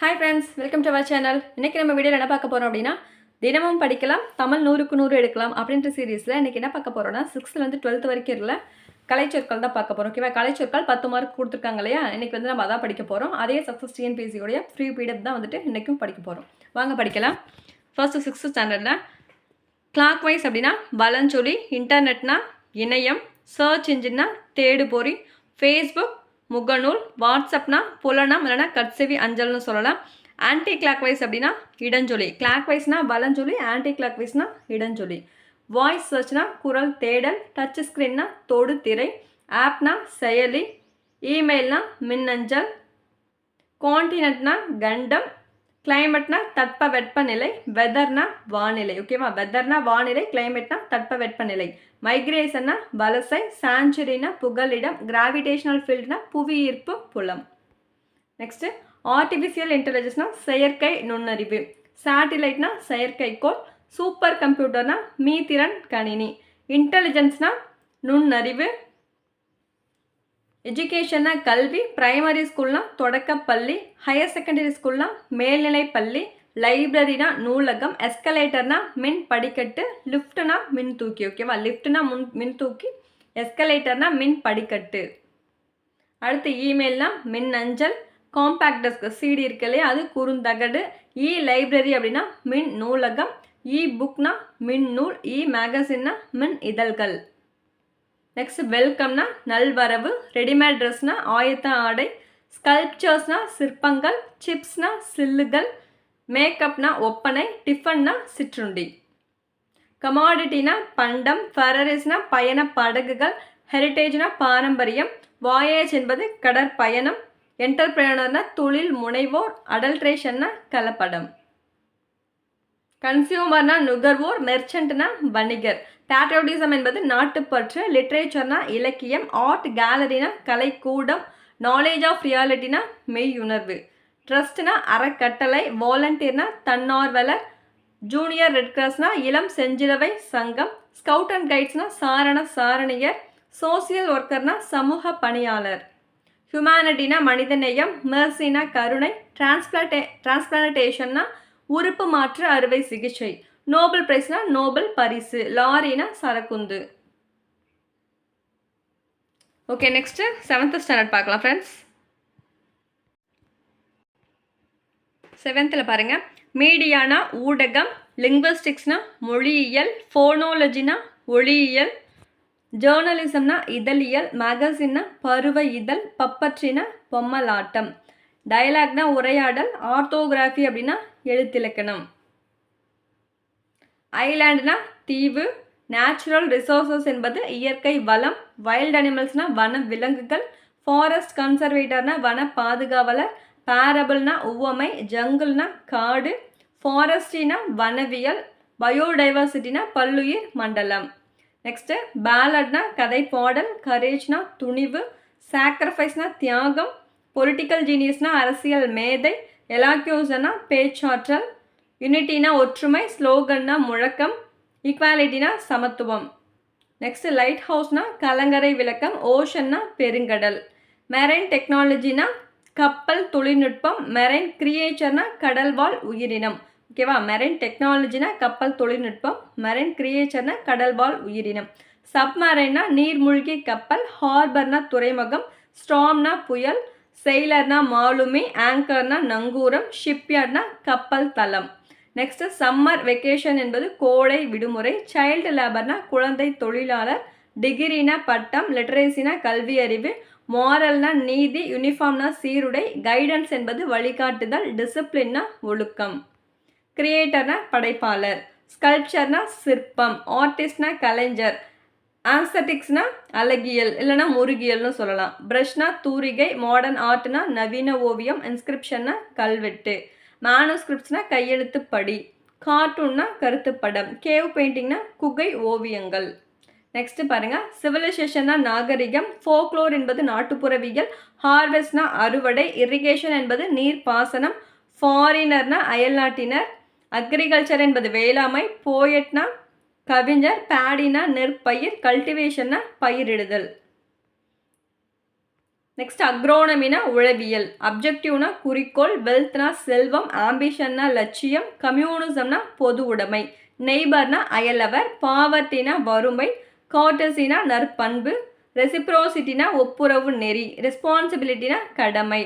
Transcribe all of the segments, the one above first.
Hi friends welcome to our channel இன்றைக்கி நம்ம video என்ன பார்க்க போகிறோம் அப்படின்னா தினமும் படிக்கலாம் தமிழ் நூறுக்கு நூறு எடுக்கலாம் அப்படின்ற சீரீஸில் இன்றைக்கி என்ன பார்க்க போகிறோம்னா சிக்ஸ்த்துலேருந்து டுவெல்த் வரைக்கும் இல்லை கலைச்சொற்கள் தான் பார்க்க போகிறோம் ஓகேவா? கலைச்சொற்கள் பத்து மார்க் கொடுத்துருக்காங்க இல்லையா? இன்றைக்கி வந்து நம்ம அதான் படிக்க போகிறோம் அதே சக்ஸஸ் டிஎன்பிசியோடைய ஃப்ரீ பீடிஎஃப் தான் வந்துட்டு இன்றைக்கும் படிக்க போகிறோம் வாங்க படிக்கலாம். ஃபர்ஸ்ட்டு சிக்ஸ்த்து ஸ்டாண்டர்டில் கிளாக் வைஸ் அப்படின்னா வலஞ்சொலி இன்டர்நெட்னா இணையம் சர்ச் இன்ஜின்னா தேடுபொறி ஃபேஸ்புக் முகநூல் வாட்ஸ்அப்னா புலனம் இல்லைனா கட்செவி அஞ்சல்னு சொல்லலாம். ஆன்டி கிளாக் வைஸ் அப்படின்னா இடஞ்சொலி. கிளாக் வைஸ்னால் வலஞ்சொலி ஆன்டி கிளாக் வைஸ்னால் இடஞ்சொலி வாய்ஸ் சர்ச்னா குரல் தேடல் டச் ஸ்க்ரீன்னா தொடு திரை ஆப்னா செயலி இமெயில்னா மின்னஞ்சல் காண்டினென்ட்னா கண்டம் கிளைமேட்னா தட்ப வெப்பநிலை வெதர்னா வானிலை. ஓகேவா வெதர்னா வானிலை கிளைமேட்னா தட்ப வெப்பநிலை. மைக்ரேஷன்னா வலசை சாஞ்சுரினா புகலிடம் கிராவிடேஷனல் ஃபீல்ட்னா புவியீர்ப்பு புலம். நெக்ஸ்ட்டு ஆர்டிஃபிஷியல் இன்டெலிஜென்ஸ்னா செயற்கை நுண்ணறிவு. சேட்டிலைட்னா செயற்கைக்கோள் சூப்பர் கம்ப்யூட்டர்னா மீத்திறன் கணினி. இன்டெலிஜென்ஸ்னா நுண்ணறிவு. எஜுகேஷன்னா கல்வி ப்ரைமரி ஸ்கூல்னால் தொடக்கப்பள்ளி ஹையர் செகண்டரி ஸ்கூல்னால் மேல்நிலை பள்ளி லைப்ரரினா நூலகம் எஸ்கலேட்டர்னா மின் படிக்கட்டு லிஃப்ட்னா மின் தூக்கி ஓகேவா லிஃப்ட்னா முன் மின் தூக்கி எஸ்கலேட்டர்னா மின் படிக்கட்டு அடுத்து இமெயில்னா மின் அஞ்சல் காம்பேக்ட் டெஸ்க் சிடி இருக்கு இல்லையா? அது குறுந்தகடு இ லைப்ரரி அப்படின்னா மின் நூலகம் இ புக்னா மின் நூல் இ மேகசின்னா மின் இதழ்கள். நெக்ஸ்ட் வெல்கம்னா நல்வரவு ரெடிமேட் ட்ரெஸ்னா ஆயத்த ஆடை ஸ்கல்ப்சர்ஸ்னா சிற்பங்கள் சிப்ஸ்னா சில்லுகள் மேக்கப்னா ஒப்பனை டிஃபன்னா சிற்றுண்டி கமாடிட்டினா பண்டம் ஃபரரிஸ்னா பயண படகுகள் ஹெரிட்டேஜ்னா பாரம்பரியம் வாயேஜ் என்பது கடற்பயணம் என்டர்பிரனர்னா தொழில் முனைவோர் அடல்ட்ரேஷன்னா கலப்படம். கன்சியூமர்னா நுகர்வோர் மெர்ச்சன்ட்னா வணிகர். பேட்ரோட்டிசம் என்பது நாட்டுப்பற்று லிட்ரேச்சர்னா இலக்கியம் ஆர்ட் கேலரினா கலைக்கூடம் நாலேஜ் ஆஃப் ரியாலிட்டினா மெய்யுணர்வு. ட்ரஸ்ட்னா அறக்கட்டளை வாலண்டியர்னா தன்னார்வலர் ஜூனியர் ரெட் கிராஸ்னா இளம் செஞ்சிலுவை சங்கம் ஸ்கவுட் அண்ட் கைட்ஸ்னா சாரண சாரணியர் சோசியல் ஒர்க்கர்னா சமூக பணியாளர். ஹியூமனிட்டினா மனிதநேயம் மெர்சினா கருணை டிரான்ஸ்பிளான்டே டிரான்ஸ்பிளான்டேஷன்னா உறுப்பு மாற்று அறுவை சிகிச்சை. நோபல் பிரைஸ்னா நோபல் பரிசு லாரினா சரக்குந்து. ஓகே நெக்ஸ்ட்டு செவன்த் ஸ்டாண்டர்ட் பார்க்கலாம் ஃப்ரெண்ட்ஸ் செவன்த்தில் பாருங்கள் மீடியானா ஊடகம் லிங்குவஸ்டிக்ஸ்னா மொழியியல் ஃபோனாலஜினா ஒளியியல் ஜேர்னலிசம்னா இதழியல் மேகசின்னா பருவ இதழ் பப்பற்றினா பொம்மலாட்டம். டயலாக்னா உரையாடல் ஆர்த்தோகிராஃபி அப்படின்னா எழுத்திலக்கணம். ஐலாண்டுனா தீவு நேச்சுரல் ரிசோர்சஸ் என்பது இயற்கை வளம் வைல்ட் அனிமல்ஸ்னா வன விலங்குகள் ஃபாரஸ்ட் கன்சர்வேட்டர்னா வன பாதுகாவலர் பேரபிள்னா உவமை ஜங்கிள்னா காடு ஃபாரஸ்டினா வனவியல் பயோடைவர்சிட்டினா பல்லுயிர் மண்டலம். நெக்ஸ்ட்டு பேலட்னா கதை பாடல் கரேஜ்னா துணிவு சாக்ரிஃபைஸ்னா தியாகம் பொலிட்டிக்கல் ஜீனியஸ்னா அரசியல் மேதை எலாக்யூசனா பேச்சாற்றல் யூனிட்டினா ஒற்றுமை ஸ்லோகன்னா முழக்கம் ஈக்வாலிட்டினா சமத்துவம். நெக்ஸ்ட்டு லைட் ஹவுஸ்னா கலங்கரை விளக்கம் ஓஷன்னா பெருங்கடல். மெரைன் டெக்னாலஜினா கப்பல் தொழில்நுட்பம் மெரைன் கிரியேச்சர்னா கடல்வாழ் உயிரினம். ஓகேவா மெரைன் டெக்னாலஜினா கப்பல் தொழில்நுட்பம் மெரைன் கிரியேச்சர்னா கடல்வாழ் உயிரினம். சப்மரைன்னா நீர்மூழ்கி கப்பல் ஹார்பர்னா துறைமுகம் ஸ்டாம்னா புயல் செயலர்னா மாலுமி ஆங்கர்னா நங்கூரம் ஷிப்யார்ட்னா கப்பல் தளம். நெக்ஸ்ட்டு சம்மர் வெக்கேஷன் என்பது கோடை விடுமுறை சைல்டு லேபர்னா குழந்தை தொழிலாளர் டிகிரினா பட்டம் லிட்ரேசினா கல்வி அறிவு மாரல்னா நீதி யூனிஃபார்ம்னா சீருடை கைடன்ஸ் என்பது வழிகாட்டுதல் டிசிப்ளின்னா ஒழுக்கம். கிரியேட்டர்னா படைப்பாளர் ஸ்கல்ப்சர்னா சிற்பம் ஆர்டிஸ்ட்னா கலைஞர் ஆன்சட்டிக்ஸ்னா அழகியல் இல்லைனா முருகியல்னு சொல்லலாம். ப்ரஷ்னா தூரிகை மாடர்ன் ஆர்ட்னா நவீன ஓவியம் இன்ஸ்கிரிப்ஷன்னா கல்வெட்டு. மேனுஸ்கிரிப்ட்ஸ்னால் கையெழுத்துப்படி கார்ட்டூன்னா கருத்துப்படம் கேவ் பெயிண்டிங்னா குகை ஓவியங்கள். நெக்ஸ்ட் பாருங்க சிவிலைசேஷன்னா நாகரிகம் ஃபோக்லோர் என்பது நாட்டுப்புறவியல் ஹார்வெஸ்ட்னா அறுவடை இரிகேஷன் என்பது நீர் பாசனம் ஃபாரினர்னா அயல்நாட்டினர் அக்ரிகல்ச்சர் என்பது வேளாண்மை போயட்னா கவிஞர் பேடினா நெற்பயிர் கல்டிவேஷன்னா பயிரிடுதல். நெக்ஸ்ட் அக்ரோனமினா உளவியல். அப்ஜெக்டிவ்னா குறிக்கோள் வெல்த்னா செல்வம் ஆம்பிஷன்னா லட்சியம் கம்யூனிசம்னா பொது உடைமை. நெய்பர்னா அயலவர் பாவர்ட்டினா வறுமை காட்டசினா நற்பண்பு ரெசிப்ரோசிட்டினா ஒப்புரவு நெறி ரெஸ்பான்சிபிலிட்டினா கடமை.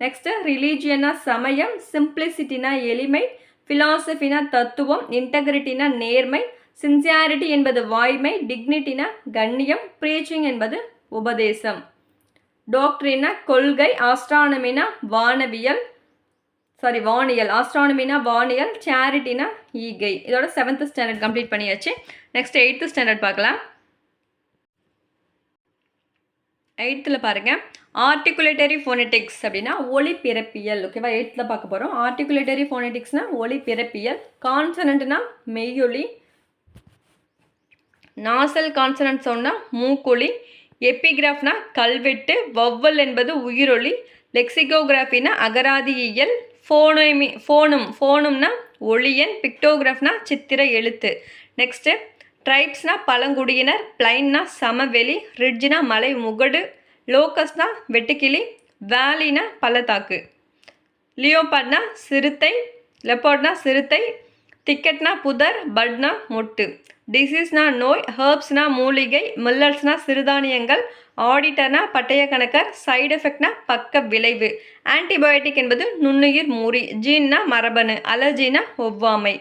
நெக்ஸ்ட்டு ரிலீஜியனா சமயம் சிம்பிளிசிட்டினா எளிமை ஃபிலாசபினா தத்துவம் இன்டகிரிட்டினா நேர்மை சின்சியாரிட்டி என்பது வாய்மை டிக்னிட்டினா கண்ணியம் ப்ரீச்சிங் என்பது உபதேசம். டாக்டரினா கொள்கை ஆஸ்ட்ரானமினா வானவியல் சாரி வானியல். ஆஸ்ட்ரானமினா வானியல் சேரிட்டினா ஈகை. இதோட செவன்த் ஸ்டாண்டர்ட் கம்ப்ளீட் பண்ணியாச்சு. நெக்ஸ்ட் எயித்து ஸ்டாண்டர்ட் பார்க்கலாம். எயித்தில் பாருங்கள் ஆர்டிகுலேட்டரி ஃபோனெட்டிக்ஸ் அப்படின்னா ஒளி பிறப்பியல் ஓகேவா எயித்தில் பார்க்க போகிறோம் ஆர்டிகுலேட்டரி ஃபோனெட்டிக்ஸ்னால் ஒளி பிறப்பியல் கான்சனண்ட்னா மெய்யொலி. நாசல் கான்சனன்ட் சொன்னால் மூக்கொலி. எப்பிகிராஃப்னா கல்வெட்டு வவ்வல் என்பது உயிரொலி லெக்சிகோகிராஃபினா அகராதியியல் ஃபோனோமி ஃபோனும் ஃபோனும்னா ஒளியன் பிக்டோகிராஃப்னா சித்திர எழுத்து. நெக்ஸ்ட்டு ட்ரைப்ஸ்னா பழங்குடியினர் பிளைன்னா சமவெளி ரிட்ஜ்னா மலை முகடு லோக்கஸ்னா வெட்டுக்கிளி வேலினா பள்ளத்தாக்கு. லியோபாட்னா சிறுத்தை லெப்பாட்னா சிறுத்தை டிக்கெட்னா புதர் பட்னா மொட்டு. டிசீஸ்னா நோய் ஹர்ப்ஸ்னா மூலிகை மில்லட்ஸ்னா சிறுதானியங்கள் ஆடிட்டர்னா பட்டய கணக்கர் சைடு எஃபெக்ட்னா பக்க விளைவு. ஆன்டிபயோட்டிக் என்பது நுண்ணுயிர் மூரி ஜீன்னா மரபணு அலர்ஜினா ஒவ்வாமை.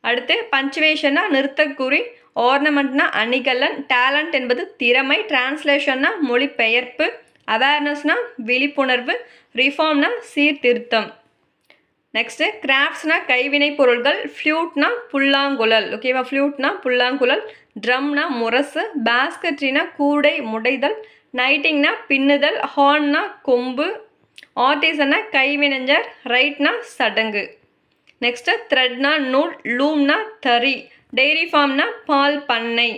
அடுத்து பஞ்சுவேஷன்னா நிறுத்தக்குறி ஆர்னமெண்ட்னா அணிகலன் டேலண்ட் என்பது திறமை டிரான்ஸ்லேஷன்னா மொழிபெயர்ப்பு அவேர்னஸ்னா விழிப்புணர்வு ரிஃபார்ம்னா சீர்திருத்தம். நெக்ஸ்ட்டு கிராஃப்ட்ஸ்னால் கைவினை பொருள்கள் ஃப்ளூட்னா புல்லாங்குழல். ஓகேவா ஃப்ளூட்னா புல்லாங்குழல் ட்ரம்னா முரசு பேஸ்கட்ரினா கூடை முடைதல் நைட்டிங்னா பின்னுதல் ஹார்ன்னா கொம்பு ஆர்டிசன்னா கைவினைஞர் ரைட்னா சடங்கு. நெக்ஸ்ட்டு த்ரெட்னா நூல் லூம்னா தறி டெய்ரி ஃபார்ம்னா பால் பண்ணை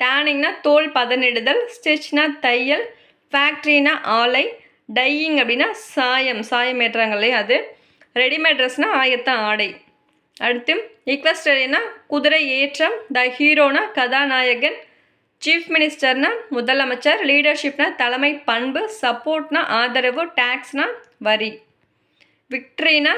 டேனிங்னா தோல் பதனிடுதல் ஸ்டிச்னா தையல் ஃபேக்ட்ரினா ஆலை டையிங் அப்படின்னா சாயம் சாயம் ஏற்றுறாங்களே அது? ரெடிமேட் ட்ரெஸ்னா ஆயத்த ஆடை. அடுத்து ஈக்வஸ்டரினா குதிரை ஏற்றம் த ஹீரோனா கதாநாயகன் சீஃப் மினிஸ்டர்னா முதலமைச்சர் லீடர்ஷிப்னா தலைமை பண்பு சப்போர்ட்னா ஆதரவு டேக்ஸ்னா வரி. விக்ட்ரினா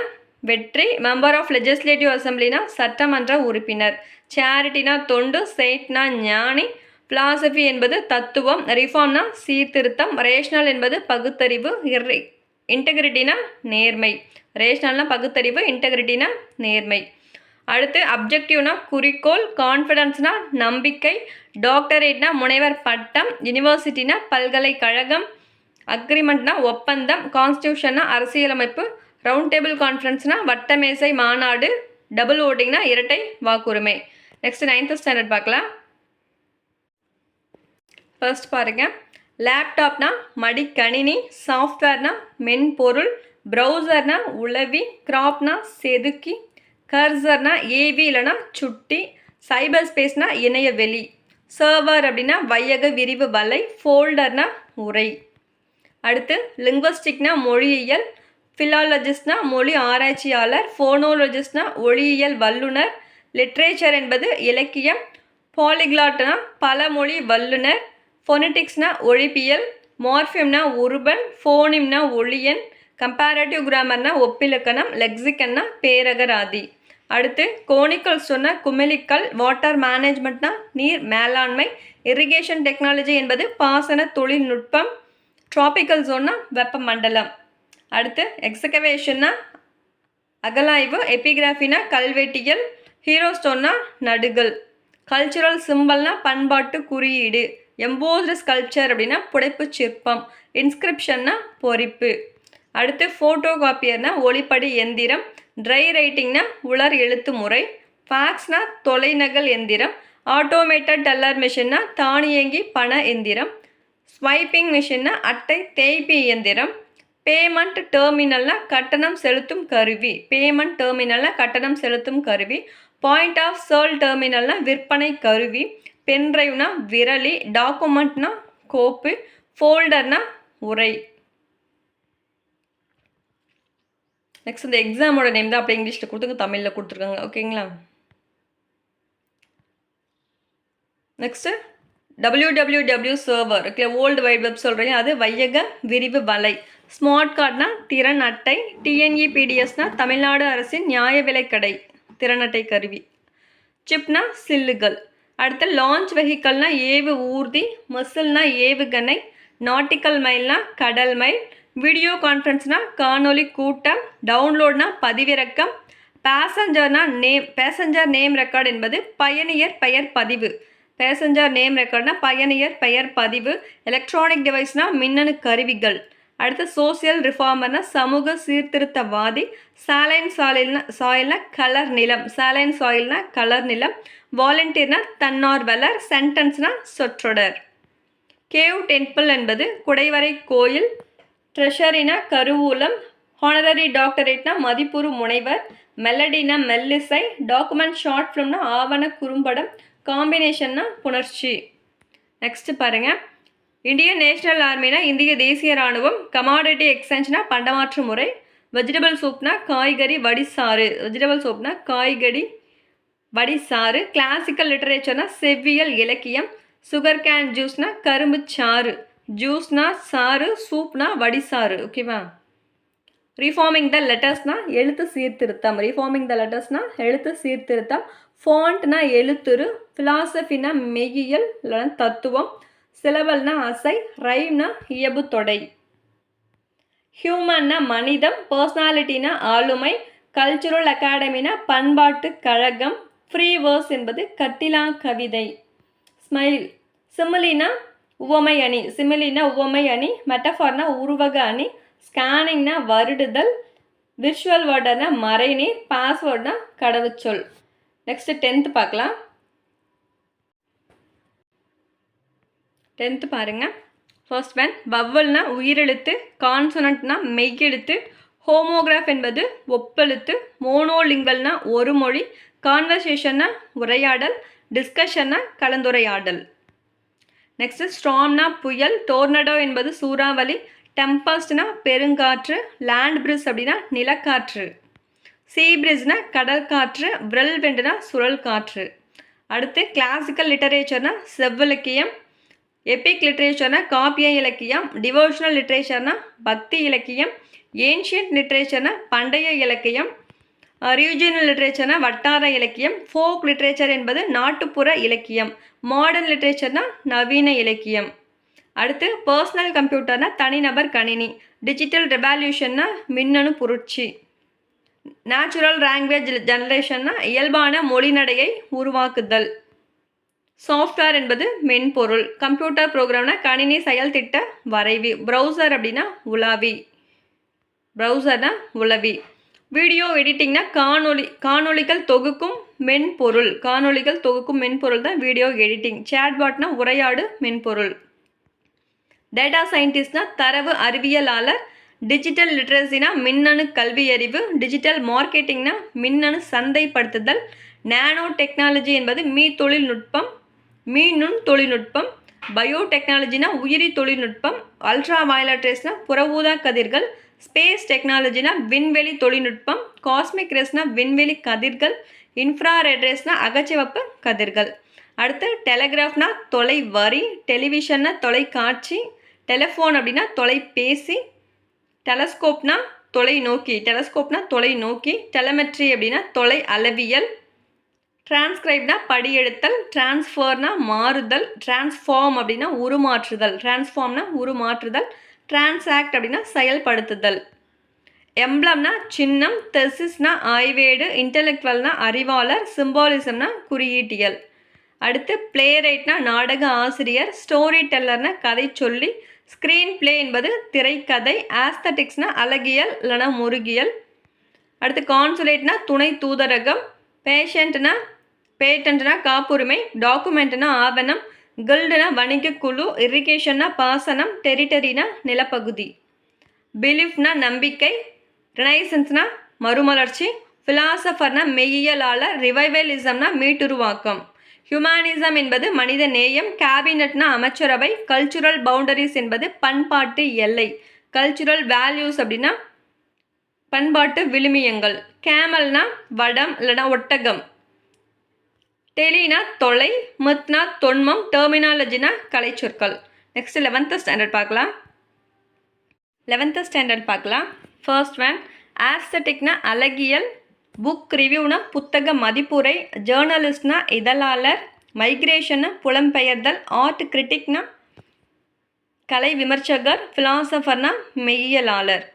வெற்றி மெம்பர் ஆஃப் லெஜிஸ்லேட்டிவ் அசம்பிளினா சட்டமன்ற உறுப்பினர். சேரிட்டினா தொண்டு சேட்னா ஞானி. பிலாசபி என்பது தத்துவம் ரிஃபார்ம்னா சீர்திருத்தம் ரேஷனல் என்பது பகுத்தறிவு இன்டெகிரிட்டினா நேர்மை. ரேஷனல்னா பகுத்தறிவு இன்டெகிரிட்டினா நேர்மை. அடுத்து அப்ஜெக்டிவ்னா குறிக்கோள் கான்ஃபிடன்ஸ்னா நம்பிக்கை டாக்டரேட்னா முனைவர் பட்டம் யூனிவர்சிட்டினா பல்கலைக்கழகம் அக்ரிமெண்ட்னா ஒப்பந்தம் கான்ஸ்டியூஷன்னா அரசியலமைப்பு ரவுண்ட் டேபிள் கான்ஃபரன்ஸ்னா வட்டமேசை மாநாடு டபுள் ஓட்டிங்னா இரட்டை வாக்குரிமை. நெக்ஸ்ட் நைன்த் ஸ்டாண்டர்ட் பார்க்கலாம். ஃபர்ஸ்ட் பாருங்கள் லேப்டாப்னா மடிக்கணினி சாஃப்ட்வேர்னா மென்பொருள் ப்ரௌசர்னா உளவி கிராப்னா செதுக்கி கர்சர்னா ஏவி இல்லைனா சுட்டி சைபர் ஸ்பேஸ்னா இணையவெளி சர்வர் அப்படின்னா வையக விரிவு வலை ஃபோல்டர்னா உரை அடுத்து லிங்குவஸ்டிக்னா மொழியியல் ஃபிலாலஜிஸ்ட்னா மொழி ஆராய்ச்சியாளர் ஃபோனோலஜிஸ்ட்னா ஒளியியல் வல்லுனர் லிட்ரேச்சர் என்பது இலக்கியம் பாலிகிளாட்னா பலமொழி வல்லுனர் ஃபொனட்டிக்ஸ்னா ஒழிப்பியல் மார்ஃபியம்னா உருபன் ஃபோனிம்னா ஒளியன் கம்பேரட்டிவ் கிராமர்னா ஒப்பிலக்கணம் லெக்சிக்கன்னா பேரகராதி. அடுத்து கோனிக்கல் சொன்ன குமிழிக்கல் வாட்டர் மேனேஜ்மெண்ட்னா நீர் மேலாண்மை இரிகேஷன் டெக்னாலஜி என்பது பாசன தொழில்நுட்பம் ட்ராபிக்கல் ஜோன்னா வெப்பமண்டலம். அடுத்து எக்ஸகவேஷன்னா அகலாய்வு எபிகிராஃபினா கல்வெட்டியல் ஹீரோ ஸ்டோன்னா நடுகள் கல்ச்சுரல் சிம்பல்னா பண்பாட்டு குறியீடு. எம்போஸ்டு ஸ்கல்ச்சர் அப்படின்னா புடைப்பு சிற்பம். இன்ஸ்கிரிப்ஷன்னா பொறிப்பு. அடுத்து ஃபோட்டோ காப்பியர்னால் ஒளிப்படி எந்திரம் ட்ரை ரைட்டிங்னா உலர் எழுத்து முறை ஃபேக்ஸ்னா தொலைநகல் எந்திரம் ஆட்டோமேட்டட் டெல்லர் மிஷின்னா தானியங்கி பண எந்திரம் ஸ்வைப்பிங் மிஷின்னா அட்டை தேய்ப்பி இயந்திரம் பேமெண்ட் டெர்மினல்னால் கட்டணம் செலுத்தும் கருவி பேமெண்ட் டெர்மினல்னா கட்டணம் செலுத்தும் கருவி பாயிண்ட் ஆஃப் சேல் டெர்மினல்னால் விற்பனை கருவி பென்ட்ரைவ்னா விரலி டாக்குமெண்ட்னா கோப்பு ஃபோல்டர்னா உரை. நெக்ஸ்ட் இந்த எக்ஸாமோட நேம் தான் அப்படியே இங்கிலீஷில் கொடுத்துங்க தமிழில் கொடுத்துருக்காங்க. ஓகேங்களா next W W W server okay world wide web சொல்கிறீங்க அது வையக விரிவு வலை. ஸ்மார்ட் கார்ட்னா திறன் அட்டை டிஎன்இபிடிஎஸ்னால் தமிழ்நாடு அரசின் நியாய விலைக்கடை திறன் அட்டை கருவி. சிப்னா சில்லுகள். அடுத்து லான்ச் வெஹிக்கல்னால் ஏவு ஊர்தி மிசில்னா ஏவுகணை நாட்டிக்கல் மைல்னா கடல் மைல் வீடியோ கான்ஃபரன்ஸ்னால் காணொலி கூட்டம் டவுன்லோட்னா பதிவிறக்கம் பேசஞ்சர்னா நேம் பேசஞ்சர் நேம் ரெக்கார்டு என்பது பயணியர் பெயர் பதிவு. பேசஞ்சர் நேம் ரெக்கார்ட்னா பயணியர் பெயர் பதிவு. எலக்ட்ரானிக் டிவைஸ்னால் மின்னணு கருவிகள். அடுத்து சோசியல் ரிஃபார்மர்னா சமூக சீர்திருத்தவாதி. சாலைன் சாலில்னா சாயில்னா கலர் நிலம். சாலைன் சாயில்னா கலர் நிலம். வாலண்டியர்னா தன்னார்வலர். சென்டென்ஸ்னா சொற்றொடர். கேவ் டெம்பிள் என்பது குடைவரை கோயில். ட்ரெஷரினா கருவூலம் ஹானரரி டாக்டரேட்னா மதிப்புறு முனைவர் மெலடினா மெல்லிசை டாக்குமெண்ட் ஷார்ட் ஃபிலிம்னா ஆவண குறும்படம் காம்பினேஷன்னா புணர்ச்சி. நெக்ஸ்ட் பாருங்கள் இந்தியன் நேஷனல் ஆர்மினா இந்திய தேசிய ராணுவம் கமாடிட்டி எக்ஸ்சேஞ்ச்னா பண்டமாற்று முறை வெஜிடபிள் சூப்னா காய்கறி வடிசாறு வெஜிடபிள் சூப்னா காய்கறி வடிசாறு கிளாசிக்கல் லிட்டரேச்சர்னா செவ்வியல் இலக்கியம் சுகர் கேன் ஜூஸ்னா கரும்பு சாறு ஜூஸ்னா சாறு சூப்னா வடிசாறு ஓகேவா ரீஃபார்மிங் த லெட்டர்ஸ்னால் எழுத்து சீர்திருத்தம். ரீஃபார்மிங் த லெட்டர்ஸ்னால் எழுத்து சீர்திருத்தம். ஃபாண்ட்னா எழுத்துரு. ஃபிலாசபினா மெய்யியல் தத்துவம். சிலபல்னா அசை. ரைம்னா இயபு தொடை. ஹியூமன்னா மனிதம். பர்சனாலிட்டினா ஆளுமை. கல்ச்சுரல் அகாடமினா பண்பாட்டு கழகம். ஃப்ரீ வேர்ஸ் என்பது கட்டிலா கவிதை. ஸ்மைல் சிமிலினா உவமை அணி சிமிலினா உவமை அணி மெட்டஃபார்னா உருவக அணி ஸ்கேனிங்னா வருடுதல் விர்ச்சுவல் வேர்டர்னா மறைநீர் பாஸ்வேர்ட்னா கடவுச்சொல். நெக்ஸ்ட்டு டென்த்து பார்க்கலாம். டென்த்து பாருங்கள் ஃபர்ஸ்ட் ஒன் வவ்வல்னா உயிரெழுத்து கான்சனண்ட்னா மெய்யெழுத்து ஹோமோகிராஃப் என்பது ஒப்பெழுத்து மோனோலிங்கல்னா ஒரு மொழி கான்வர்சேஷன்னா உரையாடல் டிஸ்கஷன்னா கலந்துரையாடல். நெக்ஸ்ட்டு ஸ்ட்ராம்னா புயல் டோர்னடோ என்பது சூறாவளி டெம்பஸ்ட்னா பெருங்காற்று லேண்ட் பிரிஸ் அப்படின்னா நிலக்காற்று. சீ பிரிஸ்னா கடல் காற்று விரல் வெண்டுனா சுழல் காற்று அடுத்து கிளாசிக்கல் லிட்டரேச்சர்னா செவ்விலக்கியம் எபிக் லிட்ரேச்சர்னா காப்பிய இலக்கியம் டிவோஷனல் லிட்ரேச்சர்னா பக்தி இலக்கியம் ஏன்ஷியன்ட் லிட்ரேச்சர்னா பண்டைய இலக்கியம் ரீஜியனல் லிட்ரேச்சர்னா வட்டார இலக்கியம் ஃபோக் லிட்ரேச்சர் என்பது நாட்டுப்புற இலக்கியம். மாடர்ன் லிட்ரேச்சர்னா நவீன இலக்கியம். அடுத்து பர்சனல் கம்ப்யூட்டர்னா தனிநபர் கணினி. டிஜிட்டல் ரெவல்யூஷன்னா மின்னணு புரட்சி. நேச்சுரல் லாங்குவேஜ் ஜெனரேஷன்னா இயல்பான மொழிநடையை உருவாக்குதல். சாஃப்ட்வேர் என்பது மென்பொருள். கம்ப்யூட்டர் ப்ரோக்ராம்னா கணினி செயல்திட்ட வரைவி. ப்ரௌசர் அப்படின்னா உலாவி. ப்ரௌசர்னா உளவி. வீடியோ எடிட்டிங்னா காணொலி காணொளிகள் தொகுக்கும் மென்பொருள். காணொளிகள் தொகுக்கும் மென்பொருள் தான் வீடியோ எடிட்டிங். சேட்பாட்னா உரையாடு மென்பொருள். டேட்டா சயின்டிஸ்ட்னா தரவு அறிவியலாளர். டிஜிட்டல் லிட்ரஸினா மின்னணு கல்வியறிவு. டிஜிட்டல் மார்க்கெட்டிங்னா மின்னணு சந்தைப்படுத்துதல். நானோ டெக்னாலஜி என்பது மீ தொழில்நுட்பம் மீநுண் தொழில்நுட்பம். பயோடெக்னாலஜினா உயிரி தொழில்நுட்பம். அல்ட்ரா வயலட்ரேஸ்னா புற ஊதா கதிர்கள். ஸ்பேஸ் டெக்னாலஜினா விண்வெளி தொழில்நுட்பம் காஸ்மிக் ரேஸ்னா விண்வெளி கதிர்கள் இன்ஃப்ராரெட் ரேஸ்னா அகச்சிவப்பு கதிர்கள். அடுத்து டெலகிராஃப்னா தொலைவரி டெலிவிஷன்னா தொலைக்காட்சி டெலிஃபோன் அப்படின்னா தொலைபேசி டெலஸ்கோப்னா தொலைநோக்கி டெலஸ்கோப்னா தொலைநோக்கி டெலமெட்ரி அப்படின்னா தொலை அளவியல் டிரான்ஸ்கிரைப்னா படியெடுத்தல் டிரான்ஸ்ஃபர்னா மாறுதல் டிரான்ஸ்ஃபார்ம் அப்படின்னா உருமாற்றுதல் டிரான்ஸ்ஃபார்ம்னா உருமாற்றுதல் டிரான்சாக்ட் அப்படின்னா செயல்படுத்துதல். எம்ப்ளம்னா சின்னம் தெசிஸ்னா ஆய்வேடு இன்டெலெக்சுவல்னா அறிவாளர் சிம்பாலிசம்னா குறியீட்டியல். அடுத்து பிளே ரைட்னா நாடக ஆசிரியர் ஸ்டோரி டெல்லர்னா கதை சொல்லி ஸ்க்ரீன் பிளே என்பது திரைக்கதை ஆஸ்தட்டிக்ஸ்னா அழகியல் இல்லைனா முருகியல். அடுத்து கான்சுலேட்னா துணை தூதரகம் பேஷண்ட்னா பேட்டன்ட்னா காப்புரிமை டாக்குமெண்ட்னா ஆவணம் கில்டுனா வணிக குழு இரிகேஷன்னா பாசனம் டெரிட்டரினா நிலப்பகுதி பிலீஃப்னா நம்பிக்கை ரினைசன்ஸ்னா மறுமலர்ச்சி ஃபிலாசபர்னா மெய்யியலாளர் ரிவைவலிசம்னா மீட்டுருவாக்கம் ஹியூமானிசம் என்பது மனித நேயம் கேபினட்னா அமைச்சரவை கல்ச்சுரல் பவுண்டரிஸ் என்பது பண்பாட்டு எல்லை கல்ச்சுரல் வேல்யூஸ் அப்படின்னா பண்பாட்டு விழுமியங்கள் கேமல்னா வடம் இல்லைனா ஒட்டகம் டெலினா தொலை மித்னா தொன்மம் டெர்மினாலஜினா கலைச்சொற்கள். நெக்ஸ்ட் லெவன்த்து ஸ்டாண்டர்ட் பார்க்கலாம். லெவன்த்து ஸ்டாண்டர்ட் பார்க்கலாம். ஃபர்ஸ்ட் ஒன் ஆஸ்தட்டிக்னா அழகியல் புக் ரிவ்யூனா புத்தக மதிப்புரை ஜேர்னலிஸ்ட்னா இதழாளர் மைக்ரேஷன்னா புலம்பெயர்தல் ஆர்ட் கிரிட்டிக்னா கலை விமர்சகர் ஃபிலாசபர்னா மெய்யலாளர்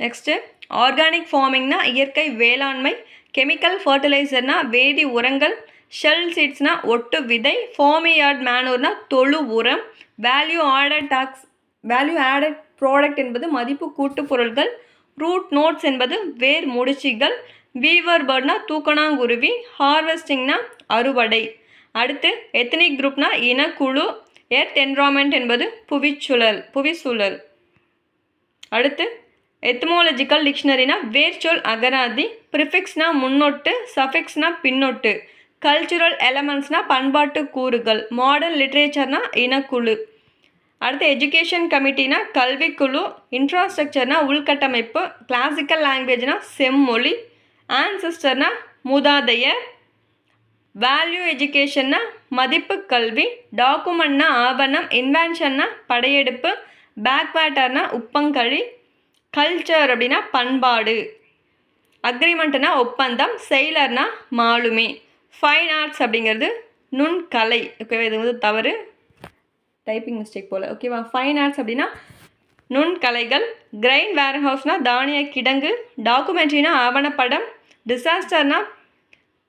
நெக்ஸ்ட்டு ஆர்கானிக் ஃபார்மிங்னா இயற்கை வேளாண்மை கெமிக்கல் ஃபர்டிலைசர்னா வேதி உரங்கள் ஷெல் சீட்ஸ்னால் ஒட்டு விதை ஃபார்மியார்ட் மேனூர்னால் தொழு உரம் value added tax value added product என்பது மதிப்பு கூட்டு பொருள்கள் ரூட் நோட்ஸ் என்பது வேர் முடிச்சிகள் வீவர் பேர்ட்னா தூக்கணாங்குருவி ஹார்வெஸ்டிங்னா அறுவடை. அடுத்து எத்தனிக் குரூப்னா இனக்குழு எர்த் என்வரான்மெண்ட் என்பது புவிச்சுழல் புவிசூழல். அடுத்து எத்மோலஜிக்கல் டிக்ஷனரினா வேர்ச்சொல் அகராதி ப்ரிஃபிக்ஸ்னா முன்னொட்டு சஃபிக்ஸ்னா பின்னொட்டு. கல்ச்சுரல் எலமெண்ட்ஸ்னால் பண்பாட்டு கூறுகள் மாடர்ன் லிட்ரேச்சர்னால் இனக்குழு. அடுத்து எஜுகேஷன் கமிட்டினா கல்விக்குழு இன்ஃப்ராஸ்ட்ரக்சர்னா உள்கட்டமைப்பு கிளாசிக்கல் லாங்குவேஜ்னா செம்மொழி ஆன்சிஸ்டர்னா மூதாதையர் வேல்யூ எஜுகேஷன்னா மதிப்பு கல்வி டாக்குமெண்ட்னா ஆவணம் இன்வென்ஷன்னா படையெடுப்பு பேக்வேட்டர்னா உப்பங்கழி கல்ச்சர் அப்படின்னா பண்பாடு. அக்ரிமெண்ட்னா ஒப்பந்தம் செயலர்னா மாலுமே. ஃபைன் ஆர்ட்ஸ் அப்படிங்கிறது நுண்கலை. ஓகேவா இது வந்து தவறு. டைப்பிங் மிஸ்டேக் போல். ஓகேவா ஃபைன் ஆர்ட்ஸ் அப்படின்னா நுண்கலைகள் கிரைன் வேர்ஹவுஸ்னால் தானிய கிடங்கு டாக்குமெண்ட்ரினா ஆவணப்படம் டிசாஸ்டர்னா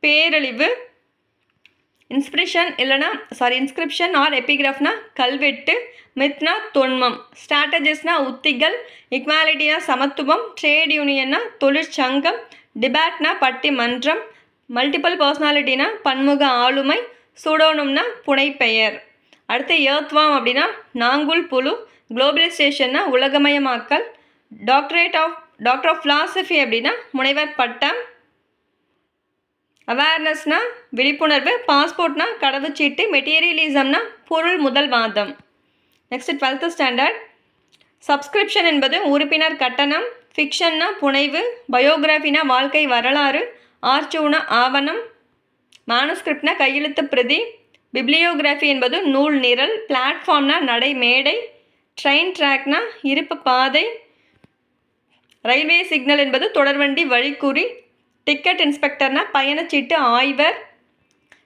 பேரழிவு இன்ஸ்பிரேஷன் இல்லைனா சாரி இன்ஸ்கிரிப்ஷன் ஆர் எபிகிராஃப்னா கல்வெட்டு மித்னா தொன்மம் ஸ்ட்ராட்டஜிஸ்னா உத்திகள் இக்வாலிட்டினா சமத்துவம் ட்ரேட் யூனியன்னா தொழிற்சங்கம் டிபேட்னா பட்டிமன்றம் மல்டிபிள் பர்சனாலிட்டினா பன்முக ஆளுமை சூடோனம்னா புனைப்பெயர். அடுத்து ஏர்த்வாம் அப்படின்னா நாங்குல் புழு குளோபலைசேஷன்னா உலகமயமாக்கல். Doctorate of doctor of philosophy அப்படின்னா முனைவர் பட்டம். அவேர்னஸ்னா விழிப்புணர்வு பாஸ்போர்ட்னா கடவுச்சீட்டு மெட்டீரியலிசம்னா பொருள் முதல்வாதம். நெக்ஸ்ட் டுவெல்த்து ஸ்டாண்டர்ட் சப்ஸ்கிரிப்ஷன் என்பது உறுப்பினர் கட்டணம் ஃபிக்ஷன்னா புனைவு பயோகிராஃபினா வாழ்க்கை வரலாறு ஆர்ச்சூனா ஆவணம் மானுஸ்கிரிப்ட்னா கையெழுத்து பிரதி பிப்ளியோகிராஃபி என்பது நூல் நிரல் பிளாட்ஃபார்ம்னா நடை மேடை ட்ரெயின் ட்ராக்னா இருப்பு பாதை ரயில்வே சிக்னல் என்பது தொடர்வண்டி வழிக்குறி டிக்கெட் இன்ஸ்பெக்டர்னா பயணச்சீட்டு ஆய்வர்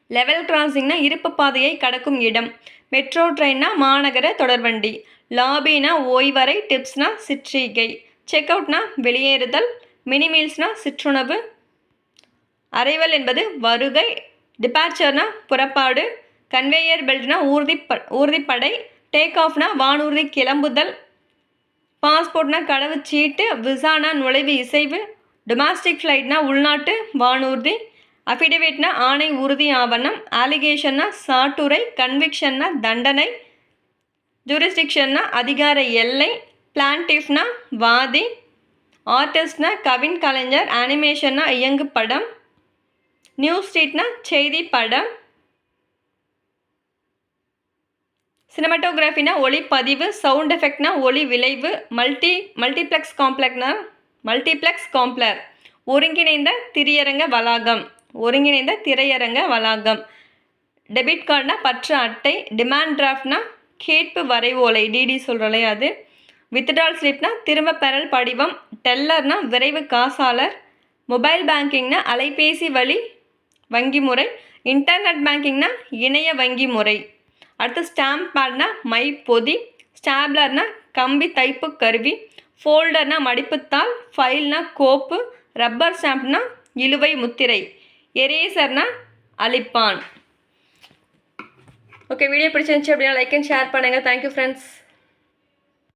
லெவல் கிராசிங்னா இருப்பு பாதையை கடக்கும் இடம் மெட்ரோ ட்ரெயின்னா மாநகர தொடர்வண்டி லாபினா ஓய்வறை டிப்ஸ்னா சிற்றிகை செக் அவுட்னா வெளியேறுதல் மினி மீல்ஸ்னா சிற்றுணவு அரைவல் என்பது வருகை டிபார்ச்சர்னா புறப்பாடு கன்வேயர் பெல்ட்னா ஊர்தி ஊர்திப்படை டேக் ஆஃப்னா வானூர்தி கிளம்புதல் பாஸ்போர்ட்னா கடவுச்சீட்டு விசானா நுழைவு இசைவு டொமஸ்டிக் ஃப்ளைட்னா உள்நாட்டு வானூர்தி அஃபிடேவிட்னா ஆணை உறுதி ஆவணம் ஆலிகேஷன்னா சாட்டுரை கன்விக்ஷன்னா தண்டனை ஜூரிஸ்டிக்ஷன்னா அதிகார எல்லை பிளான்டிஃப்னா வாதி ஆர்டிஸ்ட்னா கவின் கலைஞர் அனிமேஷன்னா இயங்கு படம் நியூஸ் ஸ்ட்ரீட்னா செய்தி படம். சினிமாட்டோகிராஃபினா ஒளிப்பதிவு சவுண்ட் எஃபெக்ட்னா ஒளி விளைவு மல்டி மல்டிப்ளெக்ஸ் காம்ப்ளெக்னா மல்டிப்ளெக்ஸ் காம்ப்ளர் ஒருங்கிணைந்த திரையரங்க வளாகம். ஒருங்கிணைந்த திரையரங்க வளாகம். டெபிட் கார்டுனா பற்று அட்டை டிமாண்ட் டிராஃப்ட்னா கேட்பு வரைவோலை டிடி சொல்கிறோலே அது? வித்ட்ரால் ஸ்லிப்னா திரும்ப பெறல் படிவம் டெல்லர்னா விரைவு காசாளர். மொபைல் பேங்கிங்னா அலைபேசி வழி வங்கி முறை. இன்டர்நெட் பேங்கிங்னா இணைய வங்கி முறை. அடுத்து ஸ்டாம்ப் பேட்னா மை பொதி. ஸ்டாப்லர்னா கம்பி தைப்பு கருவி. ஃபோல்டர்னா மடிப்புத்தாள். ஃபைல்னா கோப்பு. ரப்பர் ஸ்டாம்ப்னா இழுவை முத்திரை. எரேசர்னா அழிப்பான் ஓகே வீடியோ பிடிச்சிருந்துச்சி அப்படின்னா லைக் அண்ட் ஷேர் பண்ணுங்கள் தேங்க்யூ ஃப்ரெண்ட்ஸ்